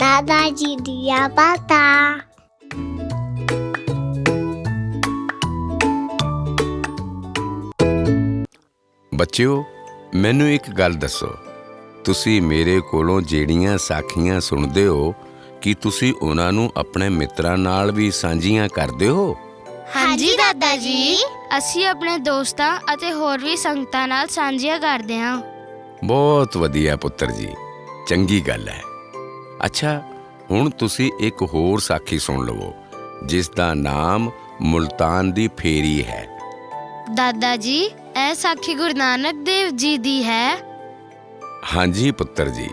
ਦਾਦਾ ਜੀ ਦੀਆਂ ਬਾਤਾਂ ਬੱਚਿਓ ਮੈਨੂੰ ਇੱਕ ਗੱਲ ਦੱਸੋ। ਤੁਸੀਂ ਮੇਰੇ ਕੋਲੋਂ ਜਿਹੜੀਆਂ ਸਾਖੀਆਂ ਸੁਣਦੇ ਹੋ ਕੀ ਤੁਸੀਂ ਉਹਨਾਂ ਨੂੰ ਆਪਣੇ ਮਿੱਤਰਾਂ ਨਾਲ ਵੀ ਸਾਂਝੀਆਂ ਕਰਦੇ ਹੋ? ਹਾਂਜੀ ਦਾਦਾ ਜੀ। ਅਸੀਂ ਆਪਣੇ ਦੋਸਤਾਂ ਅਤੇ ਹੋਰ ਵੀ ਸੰਗਤਾਂ ਨਾਲ ਸਾਂਝੀਆਂ ਕਰਦੇ ਹਾਂ। ਬਹੁਤ ਵਧੀਆ ਪੁੱਤਰ ਜੀ। ਚੰਗੀ ਗੱਲ ਹੈ। ਅੱਛਾ ਹੁਣ ਤੁਸੀਂ ਇੱਕ ਹੋਰ ਸਾਖੀ ਸੁਣ ਲਵੋ ਜਿਸ ਦਾ ਨਾਮ ਮੁਲਤਾਨ ਦੀ ਫੇਰੀ ਹੈ। ਦਾਦਾ ਜੀ ਇਹ ਸਾਖੀ ਗੁਰੂ ਨਾਨਕ ਦੇਵ ਜੀ ਦੀ ਹੈ। ਹਾਂਜੀ ਪੁੱਤਰ ਜੀ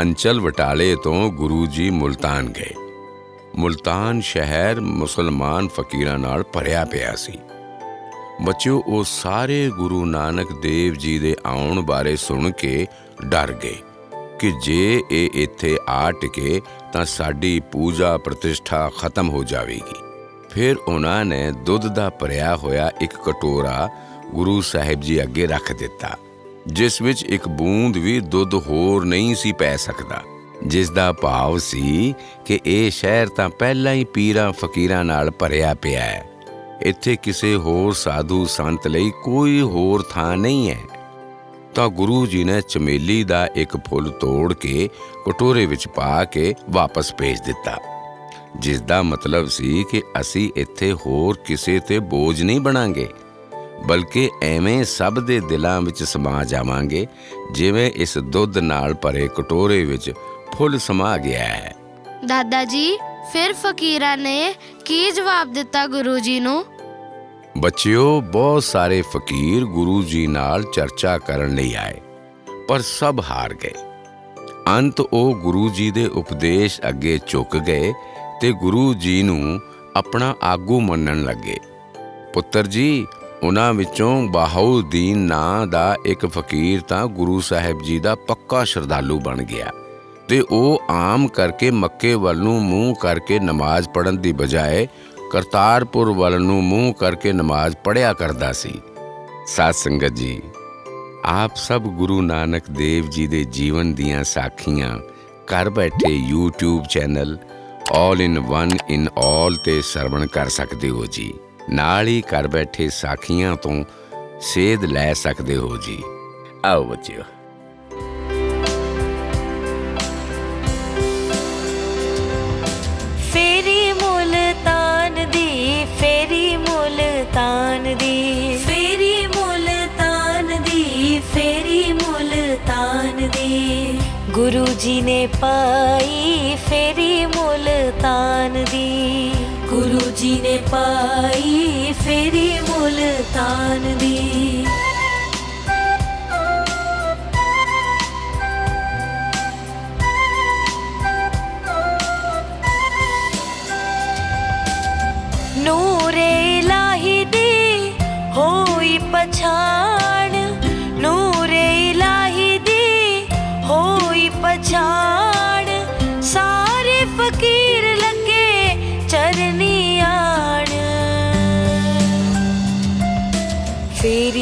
ਅੰਚਲ ਵਟਾਲੇ ਤੋਂ ਗੁਰੂ ਜੀ ਮੁਲਤਾਨ ਗਏ। ਮੁਲਤਾਨ ਸ਼ਹਿਰ ਮੁਸਲਮਾਨ ਫਕੀਰਾਂ ਨਾਲ ਭਰਿਆ ਪਿਆ ਸੀ। ਬੱਚਿਓ ਉਹ ਸਾਰੇ ਗੁਰੂ ਨਾਨਕ ਦੇਵ ਜੀ ਦੇ ਆਉਣ ਬਾਰੇ ਸੁਣ ਕੇ ਡਰ ਗਏ। ਕਿ ਜੇ ਇਹ ਇੱਥੇ ਆ ਟਿਕੇ ਤਾਂ ਸਾਡੀ ਪੂਜਾ ਪ੍ਰਤਿਸ਼ਠਾ ਖਤਮ ਹੋ ਜਾਵੇਗੀ। ਫਿਰ ਉਹਨਾਂ ਨੇ ਦੁੱਧ ਦਾ ਭਰਿਆ ਹੋਇਆ ਇੱਕ ਕਟੋਰਾ ਗੁਰੂ ਸਾਹਿਬ ਜੀ ਅੱਗੇ ਰੱਖ ਦਿੱਤਾ, ਜਿਸ ਵਿੱਚ ਇੱਕ ਬੂੰਦ ਵੀ ਦੁੱਧ ਹੋਰ ਨਹੀਂ ਸੀ ਪੈ ਸਕਦਾ, ਜਿਸ ਦਾ ਭਾਵ ਸੀ ਕਿ ਇਹ ਸ਼ਹਿਰ ਤਾਂ ਪਹਿਲਾਂ ਹੀ ਪੀਰਾਂ ਫਕੀਰਾਂ ਨਾਲ ਭਰਿਆ ਪਿਆ ਹੈ। ਇੱਥੇ ਕਿਸੇ ਹੋਰ ਸਾਧੂ ਸੰਤ ਲਈ ਕੋਈ ਹੋਰ ਥਾਂ ਨਹੀਂ ਹੈ। ਤਾਂ ਗੁਰੂ ਜੀ ਨੇ ਚਮੇਲੀ ਦਾ ਇੱਕ ਫੁੱਲ ਤੋੜ ਕੇ ਕਟੋਰੇ ਵਿੱਚ ਪਾ ਕੇ ਵਾਪਸ ਭੇਜ ਦਿੱਤਾ। ਜਿਸ ਦਾ ਮਤਲਬ ਸੀ ਕਿ ਅਸੀਂ ਇੱਥੇ ਹੋਰ ਕਿਸੇ ਤੇ ਬੋਝ ਨਹੀਂ ਬਣਾਂਗੇ, ਬਲਕਿ ਐਵੇਂ ਸਭ ਦੇ ਦਿਲਾਂ ਵਿੱਚ ਸਮਾ ਜਾਵਾਂਗੇ, ਜਿਵੇਂ ਇਸ ਦੁੱਧ ਨਾਲ ਭਰੇ ਕਟੋਰੇ ਵਿੱਚ ਫੁੱਲ ਸਮਾ ਗਿਆ ਹੈ। ਦਾਦਾ ਜੀ, ਫਿਰ ਫਕੀਰਾਂ ਨੇ ਕੀ ਜਵਾਬ ਦਿੱਤਾ ਗੁਰੂ ਜੀ ਨੂੰ? ਬੱਚਿਓ, ਬਹੁਤ ਸਾਰੇ ਫਕੀਰ ਗੁਰੂ ਜੀ ਨਾਲ ਚਰਚਾ ਕਰਨ ਲਈ ਆਏ, ਪਰ ਸਭ ਹਾਰ ਗਏ। ਅੰਤ ਉਹ ਗੁਰੂ ਜੀ ਦੇ ਉਪਦੇਸ਼ ਅੱਗੇ ਝੁਕ ਗਏ ਤੇ ਗੁਰੂ ਜੀ ਨੂੰ ਆਪਣਾ ਆਗੂ ਮੰਨਣ ਲੱਗੇ। ਪੁੱਤਰ ਜੀ, ਉਹਨਾਂ ਵਿੱਚੋਂ ਬਾਹਉਦੀਨ ਨਾਂ ਦਾ ਇੱਕ ਫਕੀਰ ਤਾਂ ਗੁਰੂ ਸਾਹਿਬ ਜੀ ਦਾ ਪੱਕਾ ਸ਼ਰਧਾਲੂ ਬਣ ਗਿਆ ਤੇ ਉਹ ਆਮ ਕਰਕੇ ਮੱਕੇ ਵੱਲ ਨੂੰ ਮੂੰਹ ਕਰਕੇ ਨਮਾਜ਼ ਪੜਨ ਦੀ ਬਜਾਏ ਕਰਤਾਰਪੁਰ ਵੱਲ ਨੂੰ ਮੂੰਹ ਕਰਕੇ ਨਮਾਜ਼ ਪੜਿਆ ਕਰਦਾ ਸੀ। ਸਾਧ ਸੰਗਤ ਜੀ, ਆਪ ਸਭ ਗੁਰੂ ਨਾਨਕ ਦੇਵ ਜੀ ਦੇ ਜੀਵਨ ਦੀਆਂ ਸਾਖੀਆਂ ਘਰ ਬੈਠੇ YouTube channel All in One in All ਤੇ ਸਰਵਣ ਕਰ ਸਕਦੇ ਹੋ ਜੀ। ਨਾਲ ਹੀ ਘਰ ਬੈਠੇ ਸਾਖੀਆਂ ਤੋਂ ਸੇਧ ਲੈ ਸਕਦੇ ਹੋ ਜੀ। ਆਓ ਬੱਚਿਓ। ਗੁਰੂ ਜੀ ਨੇ ਪਾਈ ਫੇਰੀ ਮੁਲਤਾਨ ਦੀ। ਗੁਰੂ ਜੀ ਨੇ ਪਾਈ ਫੇਰੀ ਮੁਲਤਾਨ ਦੀ।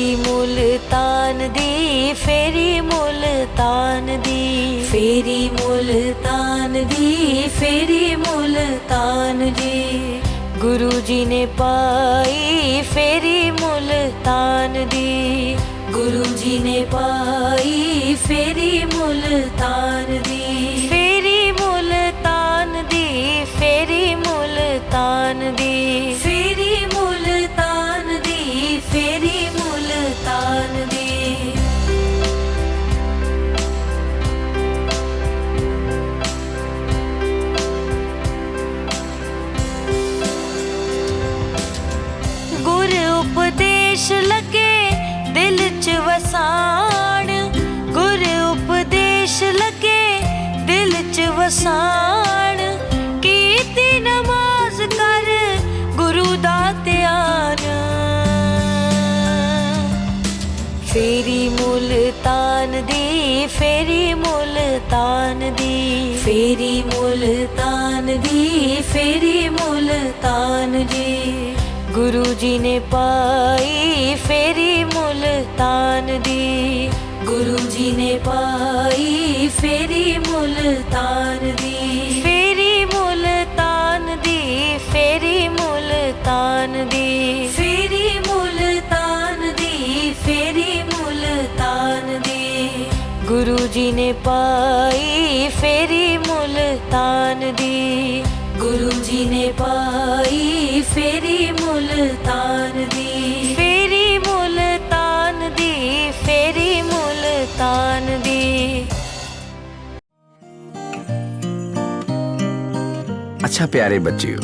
ਫੇਰੀ ਮੁਲਤਾਨ ਦੀ ਫੇਰੀ ਮੁਲਤਾਨ ਦੀ ਫੇਰੀ ਮੁਲਤਾਨ ਦੀ ਫੇਰੀ ਮੁਲਤਾਨ ਦੀ ਗੁਰੂ ਜੀ ਨੇ ਪਾਈ ਫੇਰੀ ਮੁਲਤਾਨ ਦੀ ਗੁਰੂ ਜੀ ਨੇ ਪਾਈ ਫੇਰੀ ਮੁਲਤਾਨ ਦੀ ਫੇਰੀ ਮੁਲਤਾਨ ਦੀ ਫੇਰੀ ਮੁਲਤਾਨ ਦੀ ਉਪਦੇਸ਼ ਲੱਗੇ ਦਿਲ ਚ ਵਸਾਣ। ਗੁਰ ਉਪਦੇਸ਼ ਲੱਗੇ ਦਿਲ ਚ ਵਸਾਣ। ਕੀਤੀ ਨਮਾਜ਼ ਕਰ ਗੁਰੂ ਦਾ ਧਿਆਨ। ਫੇਰੀ ਮੁਲਤਾਨ ਦੀ, ਫੇਰੀ ਮੁਲਤਾਨ ਦੀ। ਫੇਰੀ ਮੁਲਤਾਨ ਦੀ, ਫੇਰੀ ਮੁਲਤਾਨ ਦੀ। ਗੁਰੂ ਜੀ ਨੇ ਪਾਈ ਫੇਰੀ ਮੁਲਤਾਨ ਦੀ। ਗੁਰੂ ਜੀ ਨੇ ਪਾਈ ਫੇਰੀ ਮੁਲਤਾਨ ਦੀ। ਫੇਰੀ ਮੁਲਤਾਨ ਦੀ, ਫੇਰੀ ਮੁਲਤਾਨ ਦੀ। ਫੇਰੀ ਮੁਲਤਾਨ ਦੀ, ਫੇਰੀ ਮੁਲਤਾਨ ਦੀ। ਗੁਰੂ ਜੀ ਨੇ ਪਾਈ ਫੇਰੀ ਮੁਲਤਾਨ ਦੀ। ਗੁਰੂ ਜੀ ਨੇ ਪਾਈ ਫੇਰੀ ਮੁਲਤਾਨ ਦੀ। ਫੇਰੀ ਮੁਲਤਾਨ ਦੀ ਫੇਰੀ ਮੁਲਤਾਨ ਦੀ। ਅੱਛਾ ਪਿਆਰੇ ਬੱਚਿਓ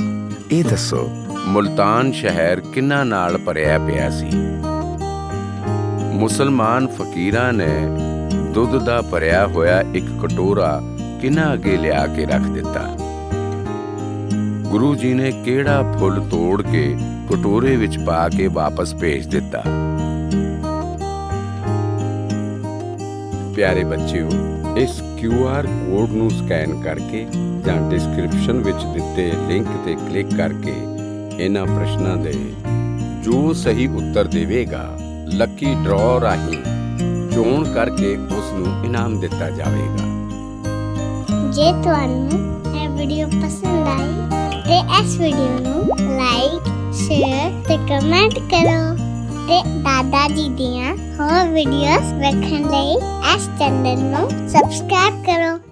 ਇਹ ਦੱਸੋ ਮੁਲਤਾਨ ਸ਼ਹਿਰ ਕਿੰਨਾ ਨਾਲ ਭਰਿਆ ਪਿਆ ਸੀ? ਮੁਸਲਮਾਨ ਫਕੀਰਾਂ ਨੇ ਦੁੱਧ ਦਾ ਭਰਿਆ ਹੋਇਆ ਇੱਕ ਕਟੋਰਾ ਕਿੰਨਾ ਅੱਗੇ ਲਿਆ ਕੇ ਰੱਖ ਦਿੱਤਾ? ਗੁਰੂ ਜੀ ਨੇ ਕਿਹੜਾ ਫੁੱਲ ਤੋੜ ਕੇ ਕਟੋਰੇ ਵਿੱਚ ਪਾ ਕੇ ਵਾਪਸ ਭੇਜ ਦਿੱਤਾ। ਪਿਆਰੇ ਬੱਚਿਓ, ਇਸ QR ਕੋਡ ਨੂੰ ਸਕੈਨ ਕਰਕੇ ਜਾਂ ਡਿਸਕ੍ਰਿਪਸ਼ਨ ਵਿੱਚ ਦਿੱਤੇ ਲਿੰਕ ਤੇ ਕਲਿੱਕ ਕਰਕੇ ਇਹਨਾਂ ਪ੍ਰਸ਼ਨਾਂ ਦੇ ਜੋ ਸਹੀ ਉੱਤਰ ਦੇਵੇਗਾ, ਲੱਕੀ ਡਰਾਅ ਰਾਹੀਂ ਚੋਣ ਕਰਕੇ ਉਸ ਨੂੰ ਇਨਾਮ ਦਿੱਤਾ ਜਾਵੇਗਾ। ਜੇ ਤੁਹਾਨੂੰ ਇਹ ਵੀਡੀਓ ਪਸੰਦ ਆਈ, ਤੇ ਇਸ ਵੀਡੀਓ ਨੂੰ ਲਾਈਕ ਸ਼ੇਅਰ ਤੇ ਕਮੈਂਟ ਕਰੋ ਤੇ ਦਾਦਾ ਜੀ ਦੀਆਂ ਹੋਰ ਵੀਡੀਓਜ਼ ਵੇਖਣ ਲਈ ਇਸ ਚੈਨਲ ਨੂੰ ਸਬਸਕ੍ਰਾਈਬ ਕਰੋ।